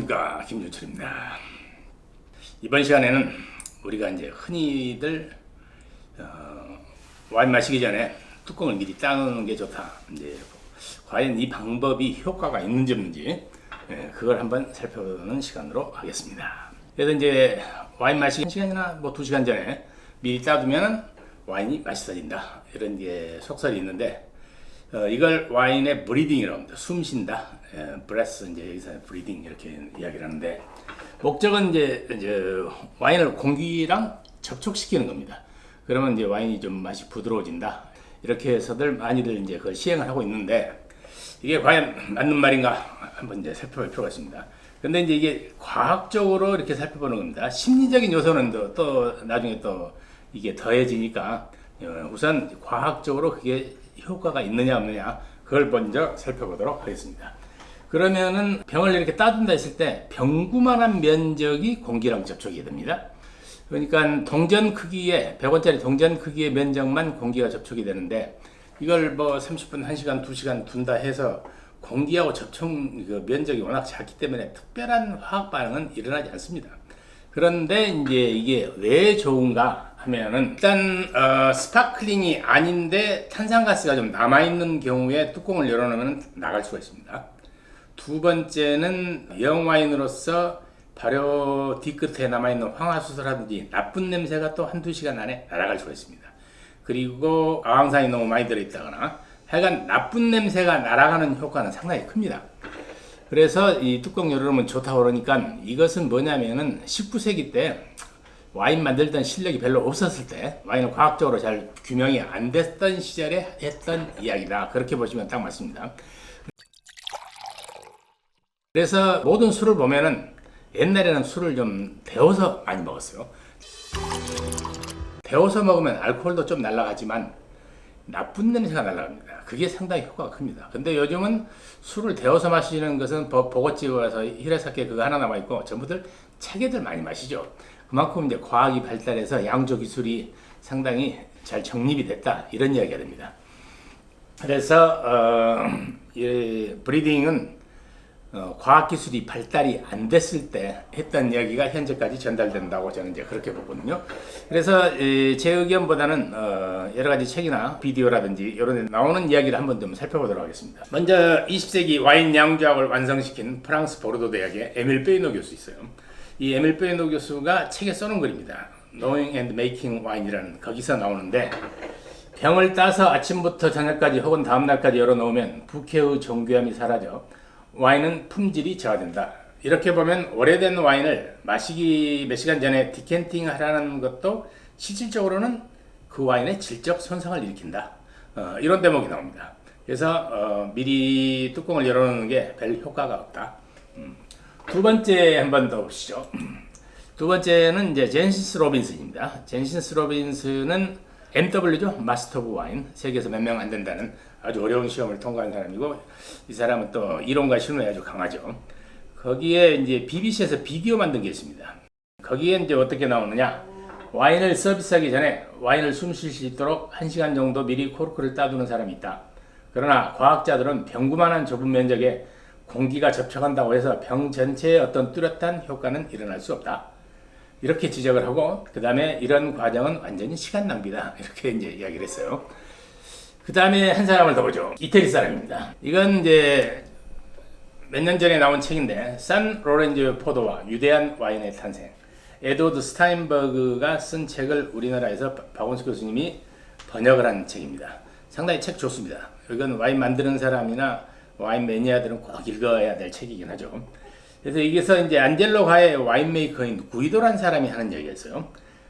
안녕하십니까 김준철입니다. 이번 시간에는 우리가 이제 흔히들 어, 와인 마시기 전에 뚜껑을 미리 따는 게 좋다. 이제 과연 이 방법이 효과가 있는지 없는지 예, 그걸 한번 살펴보는 시간으로 하겠습니다. 그래서 이제 와인 마시기 한 시간이나 뭐 두 시간 전에 미리 따두면 와인이 맛있어진다 이런 게 속설이 있는데 어, 이걸 와인의 브리딩이라고 합니다. 숨 쉰다. 예, 브레스 이제 여기서 브리딩 이렇게 이야기를 하는데 목적은 이제, 이제 와인을 공기랑 접촉시키는 겁니다. 그러면 이제 와인이 좀 맛이 부드러워진다. 이렇게 해서들 많이들 이제 그걸 시행을 하고 있는데 이게 과연 맞는 말인가 한번 이제 살펴볼 필요가 있습니다. 근데 이제 이게 과학적으로 이렇게 살펴보는 겁니다. 심리적인 요소는 또, 또 나중에 또 이게 더해지니까 어, 우선 과학적으로 그게 효과가 있느냐 없느냐 그걸 먼저 살펴보도록 하겠습니다. 그러면은 병을 이렇게 따준다 했을 때 병구만한 면적이 공기랑 접촉이 됩니다. 그러니까 동전 크기의 100원짜리 동전 크기의 면적만 공기가 접촉이 되는데 이걸 뭐 30분, 1시간, 2시간 둔다 해서 공기하고 접촉 그 면적이 워낙 작기 때문에 특별한 화학 반응은 일어나지 않습니다. 그런데 이제 이게 왜 좋은가 하면은 일단 어, 스파클링이 아닌데 탄산가스가 좀 남아 있는 경우에 뚜껑을 열어놓으면 나갈 수가 있습니다. 두 번째는 영와인으로서 발효 뒤끝에 남아있는 황화수소라든지 나쁜 냄새가 또 한두 시간 안에 날아갈 수가 있습니다. 그리고 아황산이 너무 많이 들어있다거나 하여간 나쁜 냄새가 날아가는 효과는 상당히 큽니다. 그래서 이 뚜껑 열어놓으면 좋다고 그러니까 이것은 뭐냐면은 19세기 때 와인 만들던 실력이 별로 없었을 때 와인을 과학적으로 잘 규명이 안 됐던 시절에 했던 이야기다. 그렇게 보시면 딱 맞습니다. 그래서 모든 술을 보면은 옛날에는 술을 좀 데워서 많이 먹었어요. 데워서 먹으면 알코올도 좀 날아가지만 나쁜 냄새가 날아갑니다. 그게 상당히 효과가 큽니다. 근데 요즘은 술을 데워서 마시는 것은 버- 보고집에 와서 히레사케 그거 하나 남아있고 전부들 차게들 많이 마시죠. 그만큼 이제 과학이 발달해서 양조 기술이 상당히 잘 정립이 됐다. 이런 이야기가 됩니다. 그래서, 어, 이 브리딩은 어, 과학기술이 발달이 안 됐을 때 했던 이야기가 현재까지 전달된다고 저는 이제 그렇게 보거든요. 그래서 이, 제 의견보다는 어, 여러 가지 책이나 비디오라든지 이런 데 나오는 이야기를 한번 좀 살펴보도록 하겠습니다. 먼저 20세기 와인 양조학을 완성시킨 프랑스 보르도 대학의 에밀 베이노 교수 있어요. 이 에밀 베이노 교수가 책에 써놓은 글입니다. Knowing and Making Wine이라는 거기서 나오는데 병을 따서 아침부터 저녁까지 혹은 다음날까지 열어놓으면 부캐의 정교함이 사라져 와인은 품질이 저하된다. 이렇게 보면 오래된 와인을 마시기 몇 시간 전에 디켄팅 하라는 것도 실질적으로는 그 와인의 질적 손상을 일으킨다. 어, 이런 대목이 나옵니다. 그래서 어, 미리 뚜껑을 열어놓는 게 별 효과가 없다. 음. 두 번째 한번 더 보시죠. 두 번째는 이제 젠시스 로빈슨입니다. 젠시스 로빈슨은 MW죠. 마스터 오브 와인. 세계에서 몇 명 안 된다는 아주 어려운 시험을 통과한 사람이고 이 사람은 또 이론과 실론이 아주 강하죠. 거기에 이제 BBC에서 비디오 만든 게 있습니다. 거기에 이제 어떻게 나오느냐? 와인을 서비스하기 전에 와인을 숨 쉴 수 있도록 1시간 정도 미리 코르크를 따두는 사람이 있다. 그러나 과학자들은 병구만한 좁은 면적에 공기가 접촉한다고 해서 병 전체에 어떤 뚜렷한 효과는 일어날 수 없다. 이렇게 지적을 하고 그 다음에 이런 과정은 완전히 시간 낭비다. 이렇게 이제 이야기를 했어요. 그 다음에 한 사람을 더 보죠. 이태리 사람입니다. 이건 이제 몇 년 전에 나온 책인데 산 로렌즈 포도와 유대한 와인의 탄생. 에드워드 스타인버그가 쓴 책을 우리나라에서 바- 박원수 교수님이 번역을 한 책입니다. 상당히 책 좋습니다. 이건 와인 만드는 사람이나 와인 매니아들은 꼭 읽어야 될 책이긴 하죠. 그래서 여기서 이제 안젤로가의 와인메이커인 구이도란 사람이 하는 얘기였어요.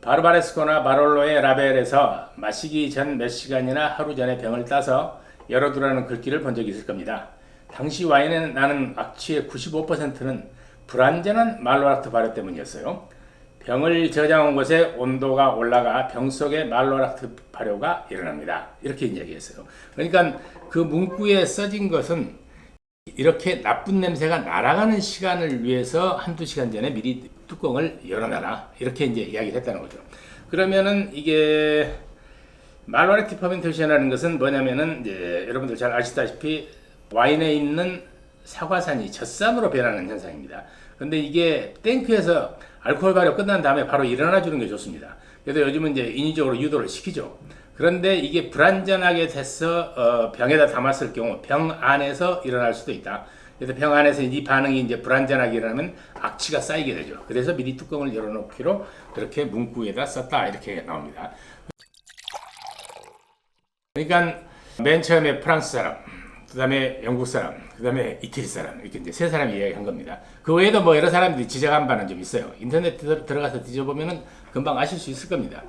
바르바레스코나 바롤로의 라벨에서 마시기 전 몇 시간이나 하루 전에 병을 따서 열어두라는 글귀를 본 적이 있을 겁니다. 당시 와인에 나는 악취의 95%는 불완전한 말로락트 발효 때문이었어요. 병을 저장한 곳에 온도가 올라가 병 속에 말로락트 발효가 일어납니다. 이렇게 이야기했어요. 그러니까 그 문구에 써진 것은 이렇게 나쁜 냄새가 날아가는 시간을 위해서 한두 시간 전에 미리 뚜껑을 열어놔라. 이렇게 이제 이야기를 했다는 거죠. 그러면은 이게 말로렉티 퍼멘테이션이라는 것은 뭐냐면은 이제 여러분들 잘 아시다시피 와인에 있는 사과산이 젖산으로 변하는 현상입니다. 근데 이게 탱크에서 알코올 발효 끝난 다음에 바로 일어나 주는 게 좋습니다. 그래서 요즘은 이제 인위적으로 유도를 시키죠. 그런데 이게 불안전하게 돼서 어, 병에다 담았을 경우 병 안에서 일어날 수도 있다. 그래서 병 안에서 이 반응이 이제 불안전하게 일어나면 악취가 쌓이게 되죠. 그래서 미리 뚜껑을 열어놓기로 그렇게 문구에다 썼다 이렇게 나옵니다. 그러니까 맨 처음에 프랑스 사람, 그다음에 영국 사람, 그다음에 이태리 사람 이렇게 이제 세 사람이 이야기한 겁니다. 그 외에도 뭐 여러 사람들이 지적한 바는 좀 있어요. 인터넷 들- 들어가서 뒤져보면은 금방 아실 수 있을 겁니다.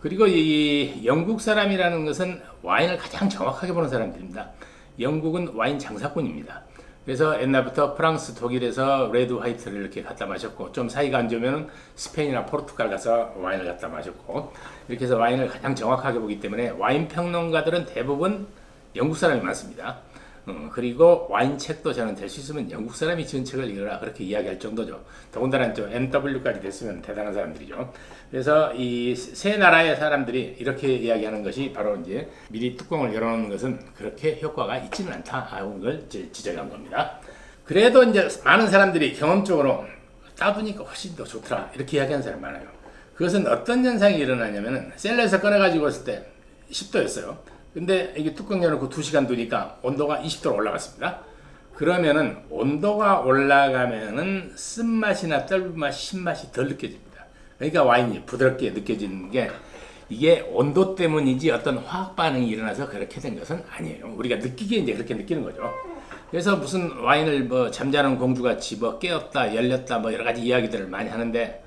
그리고 이 영국 사람이라는 것은 와인을 가장 정확하게 보는 사람들입니다. 영국은 와인 장사꾼입니다. 그래서 옛날부터 프랑스, 독일에서 레드 화이트를 이렇게 갖다 마셨고 좀 사이가 안 좋으면 스페인이나 포르투갈 가서 와인을 갖다 마셨고 이렇게 해서 와인을 가장 정확하게 보기 때문에 와인 평론가들은 대부분 영국 사람이 많습니다. 어, 그리고 와인 책도 저는 될 수 있으면 영국 사람이 지은 책을 읽어라 그렇게 이야기할 정도죠. 더군다나 좀 MW까지 됐으면 대단한 사람들이죠. 그래서 이 세 나라의 사람들이 이렇게 이야기하는 것이 바로 이제 미리 뚜껑을 열어놓는 것은 그렇게 효과가 있지는 않다 하는 걸 지적한 겁니다. 그래도 이제 많은 사람들이 경험적으로 따두니까 훨씬 더 좋더라 이렇게 이야기하는 사람이 많아요. 그것은 어떤 현상이 일어나냐면은 셀러에서 꺼내가지고 왔을 때 10도였어요. 근데 이게 뚜껑 열어놓고 2시간 두니까 온도가 20도로 올라갔습니다. 그러면은 온도가 올라가면은 쓴맛이나 떫은맛, 신맛이 덜 느껴집니다. 그러니까 와인이 부드럽게 느껴지는 게 이게 온도 때문이지 어떤 화학 반응이 일어나서 그렇게 된 것은 아니에요. 우리가 느끼기에 이제 그렇게 느끼는 거죠. 그래서 무슨 와인을 뭐 잠자는 공주같이 뭐 깨었다, 열렸다 뭐 여러 가지 이야기들을 많이 하는데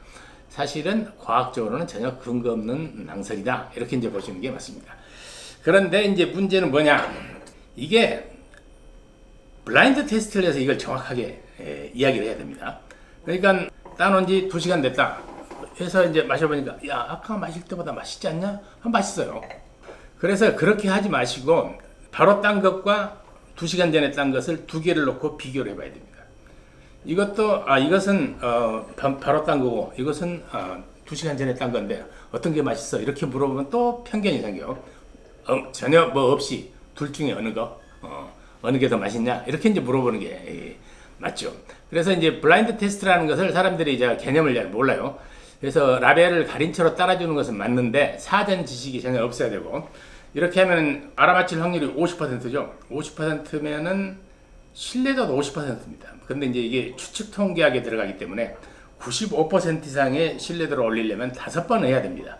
사실은 과학적으로는 전혀 근거 없는 낭설이다. 이렇게 이제 보시는 게 맞습니다. 그런데 이제 문제는 뭐냐? 이게 블라인드 테스트를 해서 이걸 정확하게 에, 이야기를 해야 됩니다. 그러니까 따놓은 지 2시간 됐다. 해서 이제 마셔보니까 야 아까 마실 때보다 맛있지 않냐? 아, 맛있어요. 그래서 그렇게 하지 마시고 바로 딴 것과 2시간 전에 딴 것을 두 개를 놓고 비교를 해봐야 됩니다. 이것도 아 이것은 어 바- 바로 딴 거고 이것은 어, 2시간 전에 딴 건데 어떤 게 맛있어? 이렇게 물어보면 또 편견이 생겨. 어, 전혀 뭐 없이 둘 중에 어느 거 어, 어느 게 더 맛있냐 이렇게 이제 물어보는 게 에, 맞죠. 그래서 이제 블라인드 테스트라는 것을 사람들이 이제 개념을 잘 몰라요. 그래서 라벨을 가린 채로 따라주는 것은 맞는데 사전 지식이 전혀 없어야 되고 이렇게 하면 알아맞힐 확률이 50%죠. 50%면은 신뢰도도 50%입니다. 근데 이제 이게 추측 통계학에 들어가기 때문에 95% 이상의 신뢰도를 올리려면 다섯 번 해야 됩니다.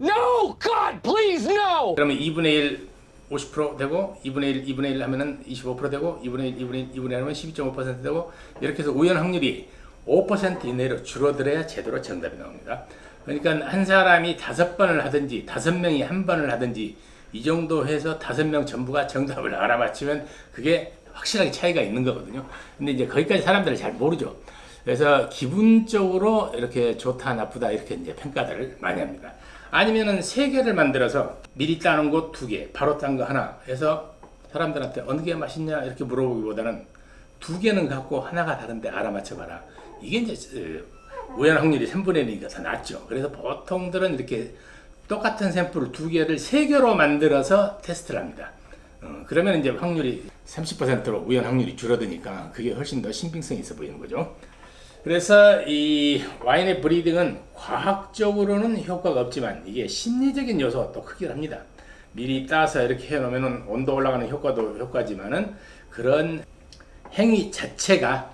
No! God, please, no! 그러면 2분의 1 50% 되고 2분의 1 2분의 1 하면은 25% 되고 2분의 1 2분의 1 2분의 1 하면 12.5% 되고 이렇게 해서 우연 확률이 5% 이내로 줄어들어야 제대로 정답이 나옵니다. 그러니까 한 사람이 다섯 번을 하든지 다섯 명이 한 번을 하든지 이 정도 해서 다섯 명 전부가 정답을 알아맞히면 그게 확실하게 차이가 있는 거거든요. 근데 이제 거기까지 사람들은 잘 모르죠. 그래서 기분적으로 이렇게 좋다 나쁘다 이렇게 이제 평가들을 많이 합니다. 아니면은 세 개를 만들어서 미리 따는 곳두 개, 바로 딴 거 하나 해서 사람들한테 어느 게 맛있냐 이렇게 물어보기보다는 두 개는 갖고 하나가 다른데 알아맞혀봐라. 이게 이제 어, 우연 확률이 3분의 1이니까 더 낫죠. 그래서 보통들은 이렇게 똑같은 샘플을 두 개를 세 개로 만들어서 테스트를 합니다. 어, 그러면 이제 확률이 30%로 우연 확률이 줄어드니까 그게 훨씬 더 신빙성이 있어 보이는 거죠. 그래서 이 와인의 브리딩은 과학적으로는 효과가 없지만 이게 심리적인 요소가 또 크긴 합니다. 미리 따서 이렇게 해놓으면 온도 올라가는 효과도 효과지만은 그런 행위 자체가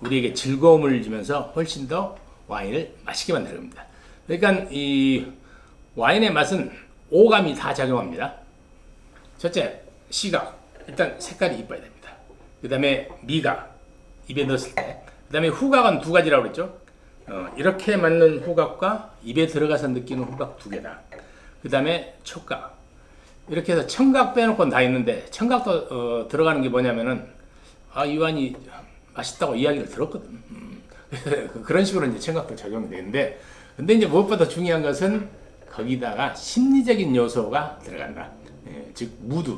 우리에게 즐거움을 주면서 훨씬 더 와인을 맛있게 만듭니다. 그러니까 이 와인의 맛은 오감이 다 작용합니다. 첫째, 시각. 일단 색깔이 이뻐야 됩니다. 그 다음에 미각. 입에 넣었을 때. 그 다음에 후각은 두 가지라고 그랬죠. 어, 이렇게 맞는 후각과 입에 들어가서 느끼는 후각 두 개다. 그 다음에 촉각. 이렇게 해서 청각 빼놓고 다 있는데 청각도 어, 들어가는 게 뭐냐면은 아, 이 와인이 맛있다고 이야기를 들었거든. 음. 그런 식으로 이제 청각도 적용이 되는데 근데 이제 무엇보다 중요한 것은 거기다가 심리적인 요소가 들어간다. 예, 즉 무드,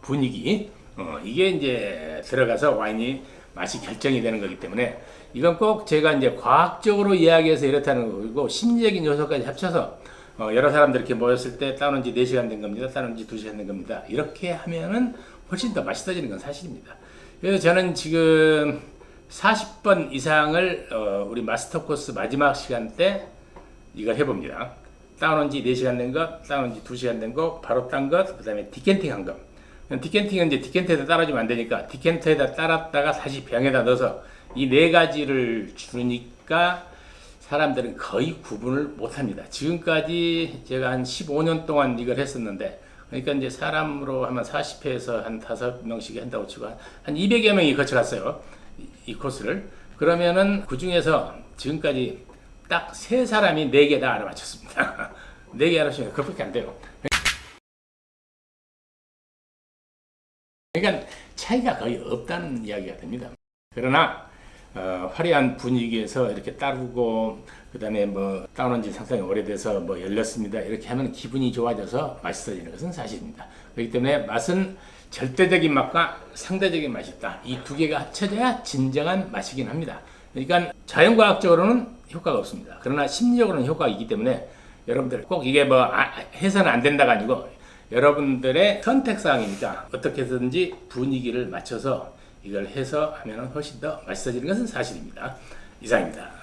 분위기 어, 이게 이제 들어가서 와인이 맛이 결정이 되는 거기 때문에 이건 꼭 제가 이제 과학적으로 이야기해서 이렇다는 거고 심리적인 요소까지 합쳐서 어, 여러 사람들 이렇게 모였을 때 따놓은 지 4시간 된 겁니다. 따놓은 지 2시간 된 겁니다. 이렇게 하면은 훨씬 더 맛있어지는 건 사실입니다. 그래서 저는 지금 40번 이상을 어, 우리 마스터 코스 마지막 시간 때 이걸 해봅니다. 다운온 지 4시간 된 것, 다운온 지 2시간 된 거, 바로 딴 것, 그 다음에 디켄팅 한 것. 디켄팅은 이제 디켄트에다 따라주면 안 되니까 디켄트에다 따랐다가 다시 병에다 넣어서 이 네 가지를 주니까 사람들은 거의 구분을 못 합니다. 지금까지 제가 한 15년 동안 이걸 했었는데 그러니까 이제 사람으로 하면 40회에서 한 5명씩 한다고 치고 한- 한 200여 명이 거쳐갔어요. 이, 이 코스를. 그러면은 그 중에서 지금까지 딱 세 사람이 네 개 다 알아맞혔습니다. 네 개 알아맞히면 그것밖에 안 돼요. 차이가 거의 없다는 이야기가 됩니다. 그러나 어, 화려한 분위기에서 이렇게 따르고 그다음에 뭐 다운한 지 상당히 오래돼서 뭐 열렸습니다. 이렇게 하면 기분이 좋아져서 맛있어지는 것은 사실입니다. 그렇기 때문에 맛은 절대적인 맛과 상대적인 맛이 있다. 이 두 개가 합쳐져야 진정한 맛이긴 합니다. 그러니까 자연과학적으로는 효과가 없습니다. 그러나 심리적으로는 효과가 있기 때문에 여러분들 꼭 이게 뭐 아, 해서는 안 된다가 아니고 여러분들의 선택사항이니까 어떻게 든지 분위기를 맞춰서 이걸 해서 하면 훨씬 더 맛있어지는 것은 사실입니다. 이상입니다.